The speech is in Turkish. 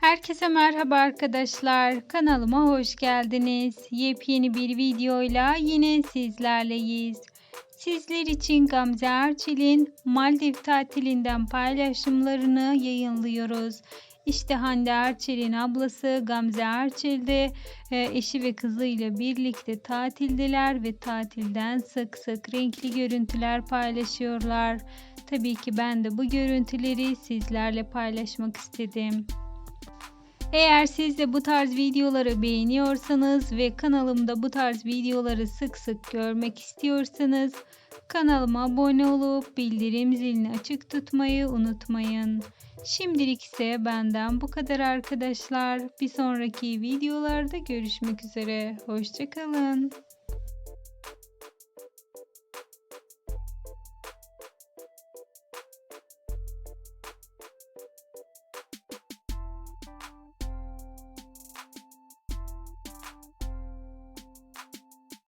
Herkese merhaba arkadaşlar. Kanalıma hoş geldiniz. Yepyeni bir videoyla yine sizlerleyiz. Sizler için Gamze Erçel'in Maldiv tatilinden paylaşımlarını yayınlıyoruz. İşte Hande Erçel'in ablası Gamze Erçel de e, eşi ve kızıyla birlikte tatildeler ve tatilden sık sık renkli görüntüler paylaşıyorlar. Tabii ki ben de bu görüntüleri sizlerle paylaşmak istedim. Eğer siz de bu tarz videoları beğeniyorsanız ve kanalımda bu tarz videoları sık sık görmek istiyorsanız kanalıma abone olup bildirim zilini açık tutmayı unutmayın. Şimdilik ise benden bu kadar arkadaşlar. Bir sonraki videolarda görüşmek üzere. Hoşçakalın.